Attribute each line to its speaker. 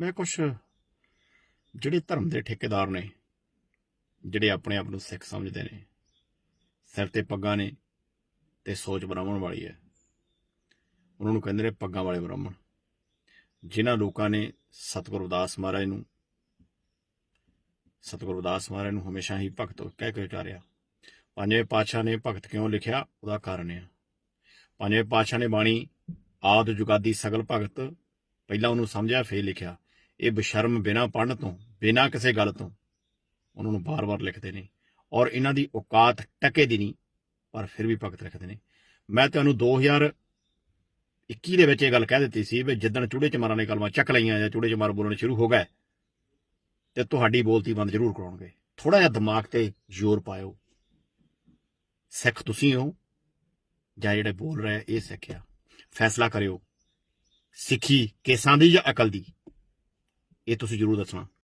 Speaker 1: ਮੈਂ ਕੁਝ ਜਿਹੜੇ ਧਰਮ ਦੇ ਠੇਕੇਦਾਰ ਨੇ, ਜਿਹੜੇ ਆਪਣੇ ਆਪ ਨੂੰ ਸਿੱਖ ਸਮਝਦੇ ਨੇ, ਸਿਰ ਤੇ ਪੱਗਾਂ ਨੇ ਤੇ ਸੋਚ ਬ੍ਰਾਹਮਣ ਵਾਲੀ ਹੈ। ਉਹਨਾਂ ਨੂੰ ਕਹਿੰਦੇ ਨੇ ਪੱਗਾਂ ਵਾਲੇ ਬ੍ਰਾਹਮਣ, ਜਿਨ੍ਹਾਂ ਲੋਕਾਂ ਨੇ ਸਤਿਗੁਰੂ ਅਰਦਾਸ ਮਹਾਰਾਜ ਨੂੰ, ਸਤਿਗੁਰੂ ਅਰਦਾਸ ਮਹਾਰਾਜ ਨੂੰ ਹਮੇਸ਼ਾ ਹੀ ਭਗਤ ਕਹਿ ਕੇ ਉਚਾਰਿਆ। ਪੰਜਵੇਂ ਪਾਤਸ਼ਾਹ ਨੇ ਭਗਤ ਕਿਉਂ ਲਿਖਿਆ? ਉਹਦਾ ਕਾਰਨ ਹੈ ਪੰਜਵੇਂ ਪਾਤਸ਼ਾਹ ਨੇ ਬਾਣੀ ਆਦ ਜੁਗਾਦੀ ਸਗਲ ਭਗਤ ਪਹਿਲਾਂ ਉਹਨੂੰ ਸਮਝਿਆ, ਫੇਰ ਲਿਖਿਆ। ਇਹ ਬਸ਼ਰਮ ਬਿਨਾ ਪੜਨ ਤੋਂ, ਬਿਨਾ ਕਿਸੇ ਗੱਲ ਤੋਂ ਉਹਨਾਂ ਨੂੰ ਬਾਰ-ਬਾਰ ਲਿਖਦੇ ਨੇ ਔਰ ਇਹਨਾਂ ਦੀ ਔਕਾਤ ਟਕੇ ਦੀ ਨਹੀਂ, ਪਰ ਫਿਰ ਵੀ ਭਗਤ ਲਿਖਦੇ ਨੇ। ਮੈਂ ਤੁਹਾਨੂੰ 2021 ਦੇ ਵਿੱਚ ਇਹ ਗੱਲ ਕਹਿ ਦਿੱਤੀ ਸੀ ਵੀ ਜਿੱਦਣ ਚੂੜੇ ਚਮਾਰਾਂ ਨੇ ਕਲਮਾਂ ਚੱਕ ਲਈਆਂ ਜਾਂ ਚੂੜੇ ਚਮਾਰ ਬੋਲਣੇ ਸ਼ੁਰੂ ਹੋ ਗਏ ਤੇ ਤੁਹਾਡੀ ਬੋਲਤੀ ਬੰਦ ਜ਼ਰੂਰ ਕਰਾਉਣਗੇ। ਥੋੜਾ ਜਿਹਾ ਦਿਮਾਗ ਤੇ ਜ਼ੋਰ ਪਾਇਓ। ਸਿੱਖ ਤੁਸੀਂ ਹੋ ਜਾਂ ਜਿਹੜੇ ਬੋਲ ਰਹੇ ਇਹ ਸਿੱਖਿਆ ਫੈਸਲਾ ਕਰਿਓ। ਸਿੱਖੀ ਕੇਸਾਂ ਦੀ ਜਾਂ ਅਕਲ ਦੀ? ਇਹ ਤੁਸੀਂ ਜ਼ਰੂਰ ਦੱਸਣਾ।